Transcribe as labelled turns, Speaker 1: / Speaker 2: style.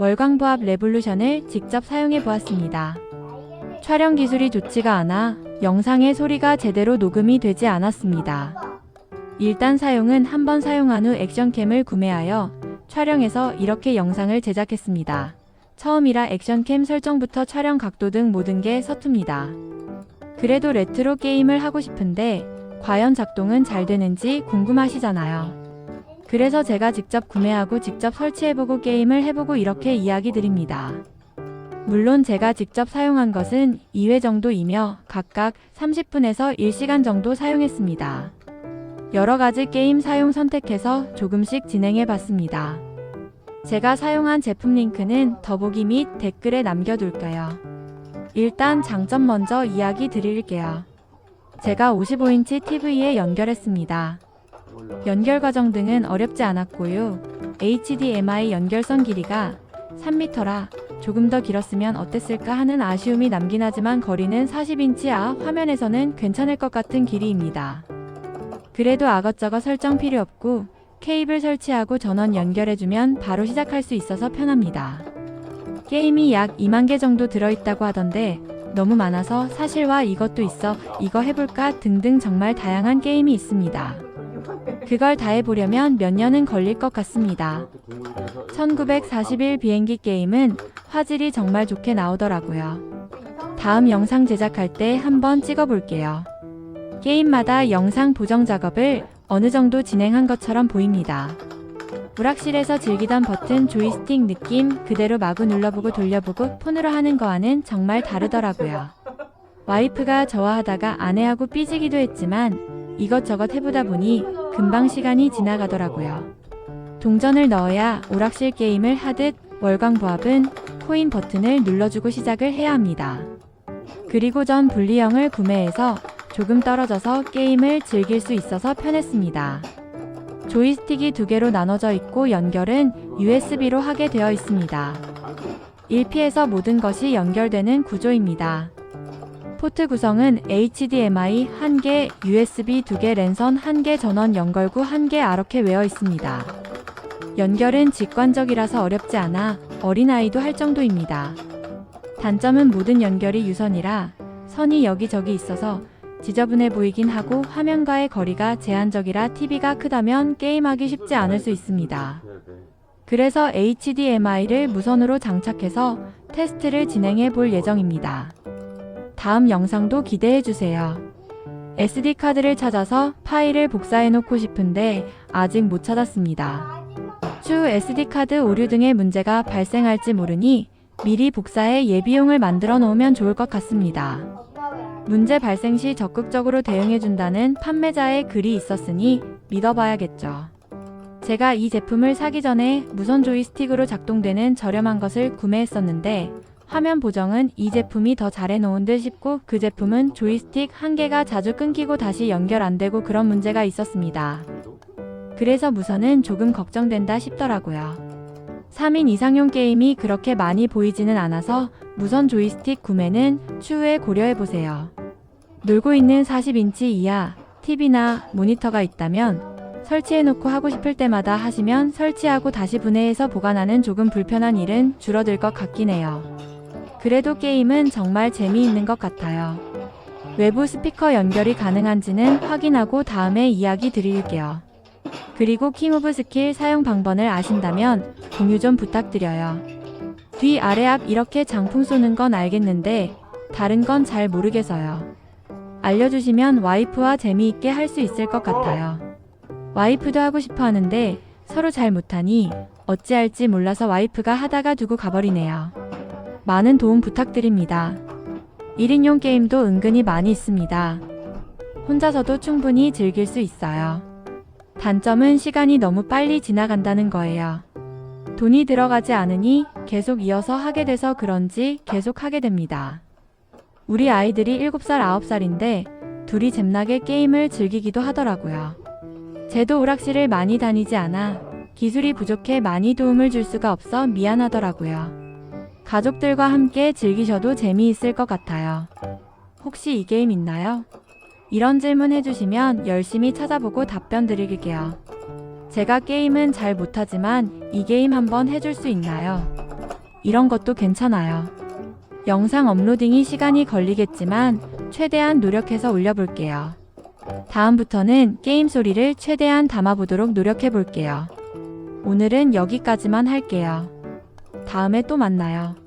Speaker 1: 월광부합 레볼루션을 직접 사용해 보았습니다. 촬영 기술이 좋지가 않아 영상의 소리가 제대로 녹음이 되지 않았습니다. 일단 사용은 한번 사용한 후 액션캠을 구매하여 촬영해서 이렇게 영상을 제작했습니다. 처음이라 액션캠 설정부터 촬영 각도 등 모든 게 서툽니다. 그래도 레트로 게임을 하고 싶은데 과연 작동은 잘 되는지 궁금하시잖아요. 그래서 제가 직접 구매하고 직접 설치해보고 게임을 해보고 이렇게 이야기 드립니다. 물론 제가 직접 사용한 것은 2회 정도이며 각각 30분에서 1시간 정도 사용했습니다. 여러 가지 게임 사용 선택해서 조금씩 진행해 봤습니다. 제가 사용한 제품 링크는 더보기 및 댓글에 남겨둘게요. 일단 장점 먼저 이야기 드릴게요. 제가 55인치 TV에 연결했습니다. 연결 과정 등은 어렵지 않았고요. HDMI 연결선 길이가 3m라 조금 더 길었으면 어땠을까 하는 아쉬움이 남긴 하지만 거리는 40인치 아 화면에서는 괜찮을 것 같은 길이입니다. 그래도 아것저것 설정 필요 없고 케이블 설치하고 전원 연결해주면 바로 시작할 수 있어서 편합니다. 게임이 약 2만 개 정도 들어있다고 하던데 너무 많아서 사실와 이것도 있어 이거 해볼까 등등 정말 다양한 게임이 있습니다. 그걸 다 해보려면 몇 년은 걸릴 것 같습니다. 1941 비행기 게임은 화질이 정말 좋게 나오더라고요. 다음 영상 제작할 때 한번 찍어볼게요. 게임마다 영상 보정 작업을 어느 정도 진행한 것처럼 보입니다. 오락실에서 즐기던 버튼 조이스틱 느낌 그대로 마구 눌러보고 돌려보고 폰으로 하는 거와는 정말 다르더라고요. 와이프가 저와 하다가 아내하고 삐지기도 했지만 이것저것 해보다 보니 금방 시간이 지나가더라고요. 동전을 넣어야 오락실 게임을 하듯 월광부합은 코인 버튼을 눌러주고 시작을 해야 합니다. 그리고 전 분리형을 구매해서 조금 떨어져서 게임을 즐길 수 있어서 편했습니다. 조이스틱이 두 개로 나눠져 있고 연결은 USB로 하게 되어 있습니다. 1P에서 모든 것이 연결되는 구조입니다. 포트 구성은 HDMI 1개, USB 2개, 랜선 1개, 전원 연결구 1개 이렇게 외어 있습니다. 연결은 직관적이라서 어렵지 않아 어린아이도 할 정도입니다. 단점은 모든 연결이 유선이라 선이 여기저기 있어서 지저분해 보이긴 하고 화면과의 거리가 제한적이라 TV가 크다면 게임하기 쉽지 않을 수 있습니다. 그래서 HDMI를 무선으로 장착해서 테스트를 진행해 볼 예정입니다. 다음 영상도 기대해 주세요. SD카드를 찾아서 파일을 복사해 놓고 싶은데 아직 못 찾았습니다. 추후 SD카드 오류 등의 문제가 발생할지 모르니 미리 복사해 예비용을 만들어 놓으면 좋을 것 같습니다. 문제 발생 시 적극적으로 대응해준다는 판매자의 글이 있었으니 믿어봐야겠죠. 제가 이 제품을 사기 전에 무선 조이스틱으로 작동되는 저렴한 것을 구매했었는데 화면 보정은 이 제품이 더 잘해놓은 듯 싶고 그 제품은 조이스틱 한 개가 자주 끊기고 다시 연결 안 되고 그런 문제가 있었습니다. 그래서 무선은 조금 걱정된다 싶더라고요. 3인 이상용 게임이 그렇게 많이 보이지는 않아서 무선 조이스틱 구매는 추후에 고려해보세요. 놀고 있는 40인치 이하 TV나 모니터가 있다면 설치해놓고 하고 싶을 때마다 하시면 설치하고 다시 분해해서 보관하는 조금 불편한 일은 줄어들 것 같긴 해요. 그래도 게임은 정말 재미있는 것 같아요. 외부 스피커 연결이 가능한지는 확인하고 다음에 이야기 드릴게요. 그리고 킹 오브 스킬 사용 방법을 아신다면 공유 좀 부탁드려요. 뒤, 아래, 앞 이렇게 장풍 쏘는 건 알겠는데 다른 건 잘 모르겠어요. 알려주시면 와이프와 재미있게 할 수 있을 것 같아요. 와이프도 하고 싶어 하는데 서로 잘 못하니 어찌할지 몰라서 와이프가 하다가 두고 가버리네요. 많은 도움 부탁드립니다. 1인용 게임도 은근히 많이 있습니다. 혼자서도 충분히 즐길 수 있어요. 단점은 시간이 너무 빨리 지나간다는 거예요. 돈이 들어가지 않으니 계속 이어서 하게 돼서 그런지 계속 하게 됩니다. 우리 아이들이 7살, 9살인데 둘이 잼나게 게임을 즐기기도 하더라고요. 제도 오락실을 많이 다니지 않아 기술이 부족해 많이 도움을 줄 수가 없어 미안하더라고요. 가족들과 함께 즐기셔도 재미있을 것 같아요. 혹시 이 게임 있나요? 이런 질문 해주시면 열심히 찾아보고 답변 드릴게요. 제가 게임은 잘 못하지만 이 게임 한번 해줄 수 있나요? 이런 것도 괜찮아요. 영상 업로딩이 시간이 걸리겠지만 최대한 노력해서 올려볼게요. 다음부터는 게임 소리를 최대한 담아보도록 노력해볼게요. 오늘은 여기까지만 할게요. 다음에 또 만나요.